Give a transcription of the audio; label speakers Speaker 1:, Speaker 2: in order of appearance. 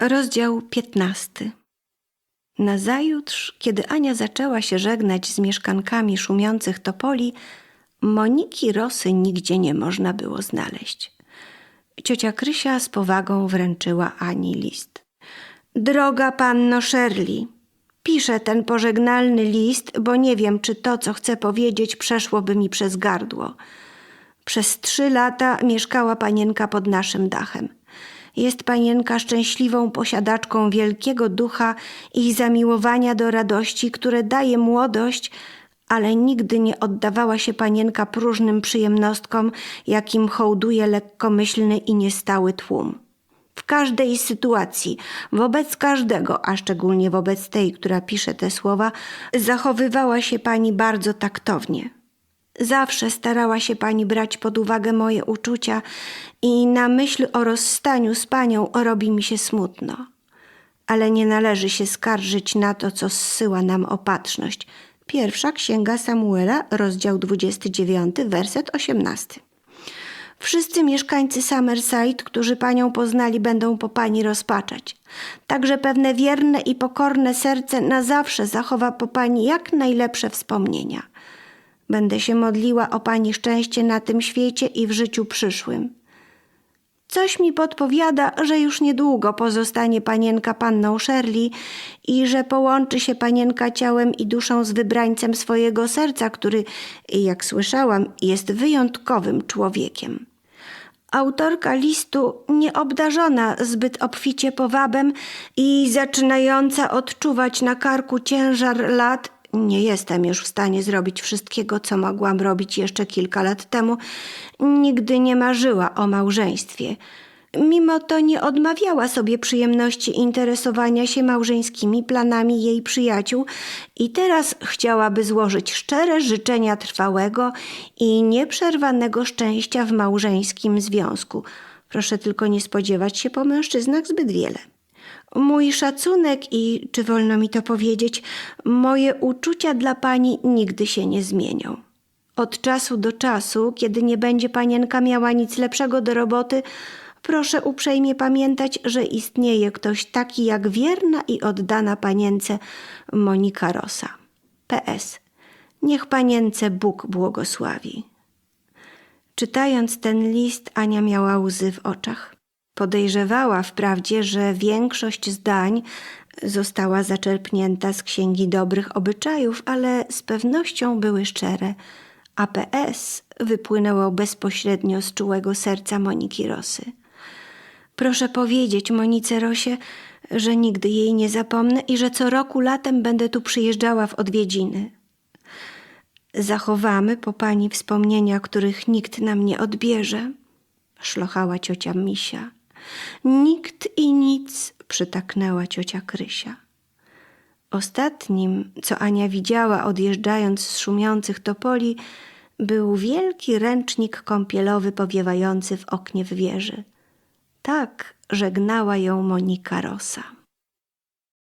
Speaker 1: Rozdział 15 Nazajutrz, kiedy Ania zaczęła się żegnać z mieszkankami szumiących topoli, Moniki Rosy nigdzie nie można było znaleźć. Ciocia Krysia z powagą wręczyła Ani list. Droga panno Shirley, piszę ten pożegnalny list, bo nie wiem, czy to, co chcę powiedzieć, przeszłoby mi przez gardło. Przez trzy lata mieszkała panienka pod naszym dachem. Jest panienka szczęśliwą posiadaczką wielkiego ducha i zamiłowania do radości, które daje młodość, ale nigdy nie oddawała się panienka próżnym przyjemnostkom, jakim hołduje lekkomyślny i niestały tłum. W każdej sytuacji, wobec każdego, a szczególnie wobec tej, która pisze te słowa, zachowywała się pani bardzo taktownie. Zawsze starała się pani brać pod uwagę moje uczucia i na myśl o rozstaniu z panią robi mi się smutno. Ale nie należy się skarżyć na to, co zsyła nam opatrzność. Pierwsza księga Samuela, rozdział 29, werset 18. Wszyscy mieszkańcy Summerside, którzy panią poznali, będą po pani rozpaczać. Także pewne wierne i pokorne serce na zawsze zachowa po pani jak najlepsze wspomnienia. Będę się modliła o pani szczęście na tym świecie i w życiu przyszłym. Coś mi podpowiada, że już niedługo pozostanie panienka panną Shirley i że połączy się panienka ciałem i duszą z wybrańcem swojego serca, który, jak słyszałam, jest wyjątkowym człowiekiem. Autorka listu, nieobdarzona zbyt obficie powabem i zaczynająca odczuwać na karku ciężar lat, nie jestem już w stanie zrobić wszystkiego, co mogłam robić jeszcze kilka lat temu. Nigdy nie marzyła o małżeństwie. Mimo to nie odmawiała sobie przyjemności interesowania się małżeńskimi planami jej przyjaciół i teraz chciałaby złożyć szczere życzenia trwałego i nieprzerwanego szczęścia w małżeńskim związku. Proszę tylko nie spodziewać się po mężczyznach zbyt wiele. Mój szacunek i, czy wolno mi to powiedzieć, moje uczucia dla pani nigdy się nie zmienią. Od czasu do czasu, kiedy nie będzie panienka miała nic lepszego do roboty, proszę uprzejmie pamiętać, że istnieje ktoś taki jak wierna i oddana panience Monika Rosa. P.S. Niech panience Bóg błogosławi. Czytając ten list, Ania miała łzy w oczach. Podejrzewała wprawdzie, że większość zdań została zaczerpnięta z księgi dobrych obyczajów, ale z pewnością były szczere, a PS wypłynęło bezpośrednio z czułego serca Moniki Rosy. Proszę powiedzieć Monice Rosie, że nigdy jej nie zapomnę i że co roku latem będę tu przyjeżdżała w odwiedziny. Zachowamy po pani wspomnienia, których nikt nam nie odbierze, szlochała ciocia Misia. Nikt i nic, przytaknęła ciocia Krysia. Ostatnim, co Ania widziała odjeżdżając z szumiących topoli, był wielki ręcznik kąpielowy powiewający w oknie w wieży. Tak żegnała ją Monika Rosa.